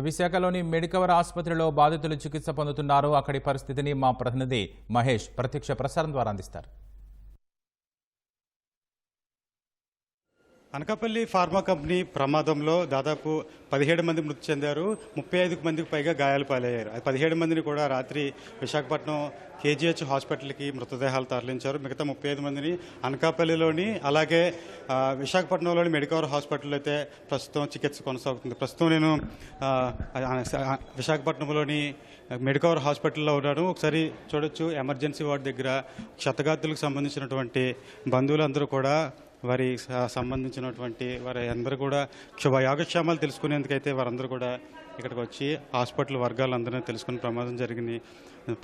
విశాఖలోని మెడికవర్ ఆసుపత్రిలో బాధితులు చికిత్స పొందుతున్నారు. అక్కడి పరిస్థితిని మా ప్రతినిధి మహేష్ ప్రత్యక్ష ప్రసారం ద్వారా అందిస్తారు. అనకాపల్లి ఫార్మా కంపెనీ ప్రమాదంలో దాదాపు పదిహేడు మంది మృతి చెందారు ముప్పై ఐదుకు మందికి పైగా గాయాలు పాలయ్యారు. పదిహేడు మందిని కూడా రాత్రి విశాఖపట్నం కేజీహెచ్ హాస్పిటల్కి మృతదేహాలు తరలించారు. మిగతా ముప్పై ఐదు మందిని అనకాపల్లిలోని అలాగే విశాఖపట్నంలోని మెడికవర్ హాస్పిటల్ అయితే ప్రస్తుతం చికిత్స కొనసాగుతుంది. ప్రస్తుతం నేను విశాఖపట్నంలోని మెడికవర్ హాస్పిటల్లో ఉన్నాను. ఒకసారి చూడొచ్చు ఎమర్జెన్సీ వార్డు దగ్గర క్షతగాతులకు సంబంధించినటువంటి బంధువులందరూ కూడా వారి సంబంధించినటువంటి వారి అందరూ కూడా శుభ యోగక్షేమాలు తెలుసుకునేందుకైతే వారందరూ కూడా ఇక్కడికి వచ్చి హాస్పిటల్ వర్గాలందరినీ తెలుసుకునే ప్రమాదం జరిగింది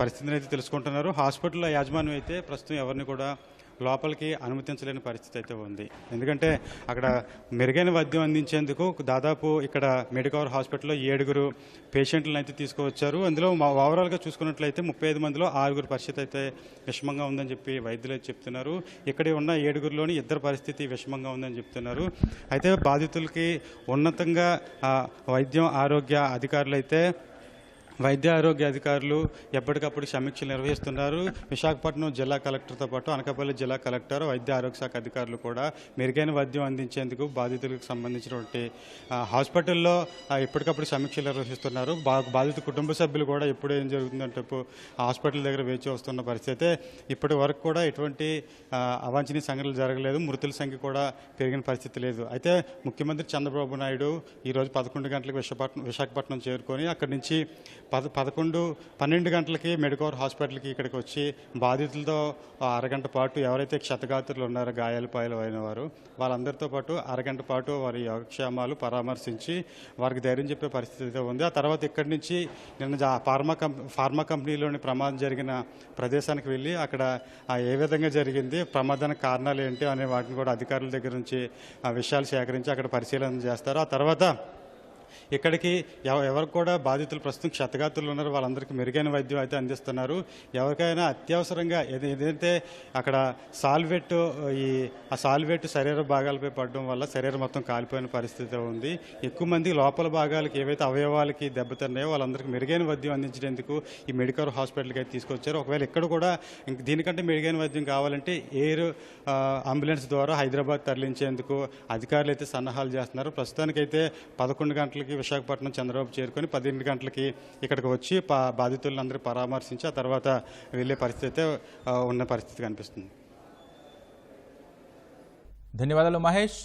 పరిస్థితిని అయితే తెలుసుకుంటున్నారు. హాస్పిటల్ యాజమాన్యం అయితే ప్రస్తుతం ఎవరిని కూడా లోపలికి అనుమతించలేని పరిస్థితి అయితే ఉంది. ఎందుకంటే అక్కడ మెరుగైన వైద్యం అందించేందుకు దాదాపు ఇక్కడ మెడికవర్ హాస్పిటల్లో ఏడుగురు పేషెంట్లను అయితే తీసుకువచ్చారు. అందులో మా ఓవరాల్గా చూసుకున్నట్లయితే ముప్పై ఐదు మందిలో ఆరుగురు పరిస్థితి అయితే విషమంగా ఉందని చెప్పి వైద్యులు చెప్తున్నారు. ఇక్కడ ఉన్న ఏడుగురిలోని ఇద్దరు పరిస్థితి విషమంగా ఉందని చెప్తున్నారు. అయితే బాధితులకి ఉన్నతంగా వైద్యం ఆరోగ్య అధికారులు అయితే వైద్య ఆరోగ్య అధికారులు ఎప్పటికప్పుడు సమీక్షలు నిర్వహిస్తున్నారు. విశాఖపట్నం జిల్లా కలెక్టర్తో పాటు అనకాపల్లి జిల్లా కలెక్టర్ వైద్య ఆరోగ్య శాఖ అధికారులు కూడా మెరుగైన వైద్యం అందించేందుకు బాధితులకు సంబంధించినటువంటి హాస్పిటల్లో ఎప్పటికప్పుడు సమీక్షలు నిర్వహిస్తున్నారు. బా బాధిత కుటుంబ సభ్యులు కూడా ఎప్పుడు ఏం జరుగుతుందంటే హాస్పిటల్ దగ్గర వేచి వస్తున్న పరిస్థితి అయితే ఇప్పటి వరకు కూడా ఎటువంటి అవాంఛనీయ సంఘటనలు జరగలేదు. మృతుల సంఖ్య కూడా పెరిగిన పరిస్థితి లేదు. అయితే ముఖ్యమంత్రి చంద్రబాబు నాయుడు ఈరోజు పదకొండు గంటలకు విశాఖపట్నం విశాఖపట్నం చేరుకొని అక్కడి నుంచి పద పదకొండు పన్నెండు గంటలకి మెడికోర్ హాస్పిటల్కి ఇక్కడికి వచ్చి బాధితులతో అరగంట పాటు ఎవరైతే క్షతగాత్రులు ఉన్నారో గాయాలు పాయలు అయిన వారు వాళ్ళందరితో పాటు అరగంట పాటు వారి యోగక్షేమాలు పరామర్శించి వారికి ధైర్యం చెప్పే పరిస్థితి ఉంది. ఆ తర్వాత ఇక్కడి నుంచి నిన్న ఫార్మా కంప్ ఫార్మా కంపెనీలోని ప్రమాదం జరిగిన ప్రదేశానికి వెళ్ళి అక్కడ ఏ విధంగా జరిగింది ప్రమాదానికి కారణాలు ఏంటి అనే వాటిని కూడా అధికారుల దగ్గర నుంచి విషయాలు సేకరించి అక్కడ పరిశీలన చేస్తారు. ఆ తర్వాత ఇక్కడికి ఎవ- ఎవరికి కూడా బాధితులు ప్రస్తుతం క్షతగాతులు ఉన్నారు వాళ్ళందరికీ మెరుగైన వైద్యం అయితే అందిస్తున్నారు. ఎవరికైనా అత్యవసరంగా ఏది- ఏదైతే అక్కడ సాల్వెట్ ఈ ఆ సాల్వెట్ శరీర భాగాలపై పడడం వల్ల శరీరం మొత్తం కాలిపోయిన పరిస్థితి ఉంది. ఎక్కువ మంది లోపల భాగాలకి ఏవైతే అవయవాలకి దెబ్బతిన్నాయో వాళ్ళందరికీ మెరుగైన వైద్యం అందించేందుకు ఈ మెడికల్ హాస్పిటల్కి అయితే తీసుకొచ్చారు. ఒకవేళ ఇక్కడ కూడా దీనికంటే మెరుగైన వైద్యం కావాలంటే ఎయిర్ అంబులెన్స్ ద్వారా హైదరాబాద్ తరలించేందుకు అధికారులు అయితే సన్నాహాలు చేస్తున్నారు. ప్రస్తుతానికైతే పదకొండు గంటలకి విశాఖపట్నం చంద్రబాబు చేరుకొని పదిహేను గంటలకి ఇక్కడికి వచ్చి పా బాధితులందరూ పరామర్శించి ఆ తర్వాత వెళ్ళే పరిస్థితి అయితే ఉన్న పరిస్థితి కనిపిస్తుంది. ధన్యవాదాలు మహేష్.